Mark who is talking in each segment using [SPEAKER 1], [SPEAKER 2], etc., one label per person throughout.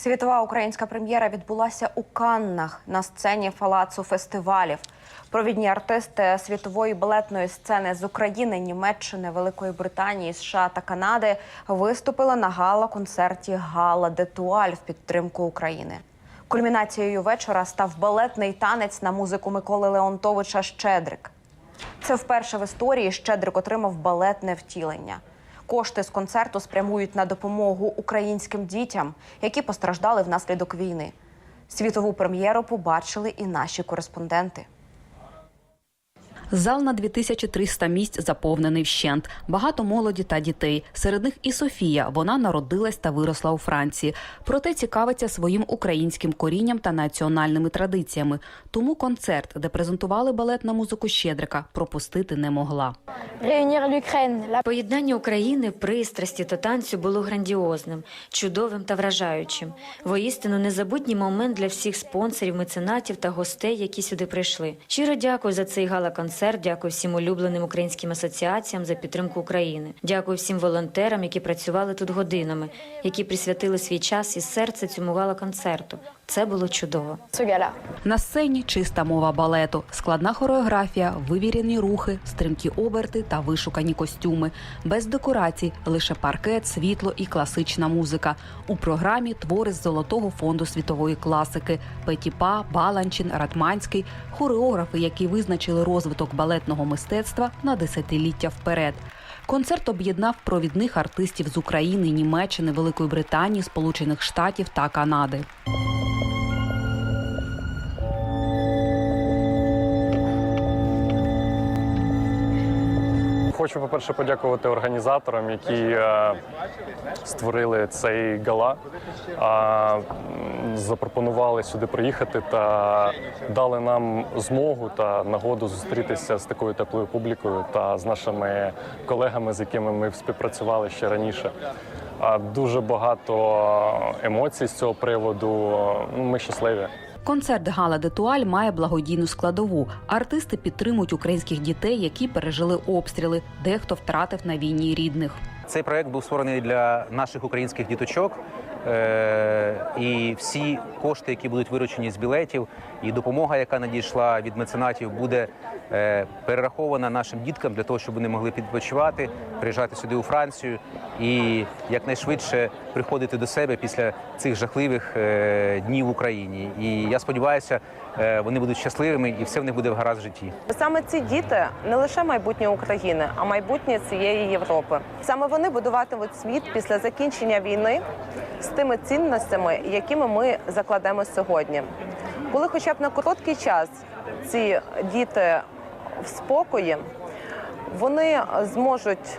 [SPEAKER 1] Світова українська прем'єра відбулася у Каннах на сцені Палацу фестивалів. Провідні артисти світової балетної сцени з України, Німеччини, Великої Британії, США та Канади виступили на гала-концерті Гала Детуаль в підтримку України. Кульмінацією вечора став балетний танець на музику Миколи Леонтовича Щедрик. Це вперше в історії Щедрик отримав балетне втілення. Кошти з концерту спрямують на допомогу українським дітям, які постраждали внаслідок війни. Світову прем'єру побачили і наші кореспонденти.
[SPEAKER 2] Зал на 2300 місць заповнений вщент. Багато молоді та дітей. Серед них і Софія. Вона народилась та виросла у Франції. Проте цікавиться своїм українським корінням та національними традиціями. Тому концерт, де презентували балетну музику Щедрика, пропустити не могла.
[SPEAKER 3] Поєднання України, пристрасті та танцю було грандіозним, чудовим та вражаючим. Воістину незабутній момент для всіх спонсорів, меценатів та гостей, які сюди прийшли. Щиро дякую за цей гала-концерт. Дякую всім улюбленим українським асоціаціям за підтримку України. Дякую всім волонтерам, які працювали тут годинами, які присвятили свій час і серце цьому гала-концерту. Це було чудово.
[SPEAKER 2] На сцені чиста мова балету, складна хореографія, вивірені рухи, стрімкі оберти та вишукані костюми. Без декорацій, лише паркет, світло і класична музика. У програмі твори з золотого фонду світової класики: Петіпа, Баланчин, Ратманський, хореографи, які визначили розвиток балетного мистецтва на десятиліття вперед. Концерт об'єднав провідних артистів з України, Німеччини, Великої Британії, Сполучених Штатів та Канади.
[SPEAKER 4] Хочу, по-перше, подякувати організаторам, які е, створили цей гала, запропонували сюди приїхати та дали нам змогу та нагоду зустрітися з такою теплою публікою та з нашими колегами, з якими ми співпрацювали ще раніше. Дуже багато емоцій з цього приводу. Ми щасливі.
[SPEAKER 2] Концерт Гала Детуаль має благодійну складову. Артисти підтримують українських дітей, які пережили обстріли. Дехто втратив на війні рідних.
[SPEAKER 5] Цей проект був створений для наших українських діточок. Е, І всі кошти, які будуть виручені з білетів, і допомога, яка надійшла від меценатів, буде е, перерахована нашим діткам для того, щоб вони могли підпочивати, приїжджати сюди у Францію і якнайшвидше приходити до себе після цих жахливих е, днів в Україні. І я сподіваюся, вони будуть щасливими і все в них буде в гаразд житті.
[SPEAKER 6] Саме ці діти не лише майбутнє України, а майбутнє цієї Європи. Саме вони будуватимуть світ після закінчення війни з тими цінностями, якими ми закладемо сьогодні. Коли хоча б на короткий час ці діти в спокої, вони зможуть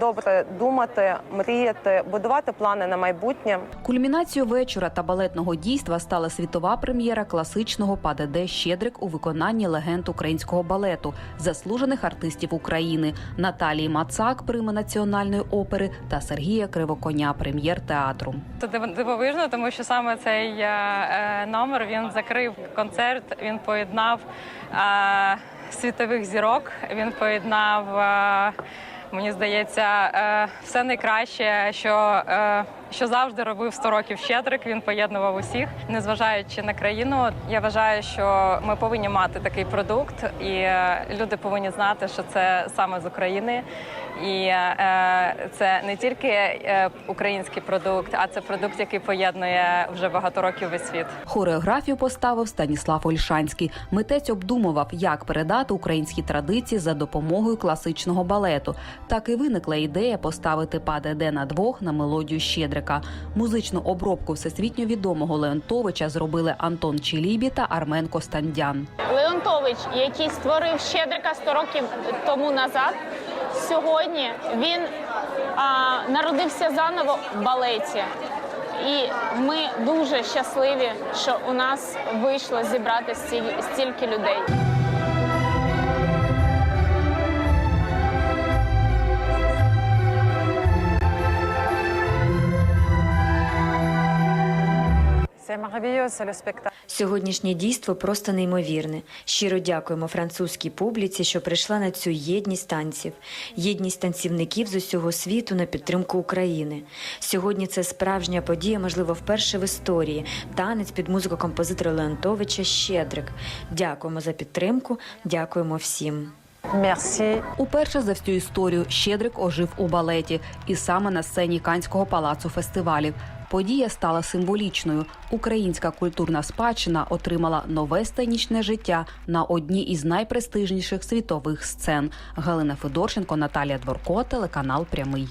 [SPEAKER 6] добре думати, мріяти, будувати плани на майбутнє.
[SPEAKER 2] Кульмінацією вечора та балетного дійства стала світова прем'єра класичного ПАДД Щедрик у виконанні легенд українського балету, заслужених артистів України Наталії Мацак, прима національної опери та Сергія Кривоконя, прем'єр театру.
[SPEAKER 7] Це див- дивовижно, тому що саме цей е, е, номер він закрив концерт, він поєднав е, світових зірок, він поєднав. Мені здається, е, все найкраще, що, е, що завжди робив 100 років Щедрик. Він поєднував усіх, незважаючи на країну. Я вважаю, що ми повинні мати такий продукт, і е, люди повинні знати, що це саме з України. І е, це не тільки е, український продукт, а це продукт, який поєднує вже багато років весь світ.
[SPEAKER 2] Хореографію поставив Станіслав Ольшанський. Митець обдумував, як передати українські традиції за допомогою класичного балету. Так і виникла ідея поставити ПАДД на двох на мелодію Щедрика. Музичну обробку всесвітньо відомого Леонтовича зробили Антон Чілібі та Армен Костандян.
[SPEAKER 8] Леонтович, який створив Щедрика 100 років тому назад, сьогодні він а, народився заново в балеті. І ми дуже щасливі, що у нас вийшло зібрати стіль- стільки людей.
[SPEAKER 3] Сьогоднішнє дійство просто неймовірне. Щиро дякуємо французькій публіці, що прийшла на цю єдність танців, єдність танцівників з усього світу на підтримку України. Сьогодні це справжня подія, можливо, вперше в історії. Танець під музику композитора Леонтовича Щедрик. Дякуємо за підтримку, дякуємо всім.
[SPEAKER 6] Мерсі.
[SPEAKER 2] Уперше за всю історію Щедрик ожив у балеті, і саме на сцені Канського палацу фестивалів. Подія стала символічною. Українська культурна спадщина отримала нове сценічне життя на одній із найпрестижніших світових сцен. Галина Федорченко, Наталія Дворко, телеканал Прямий.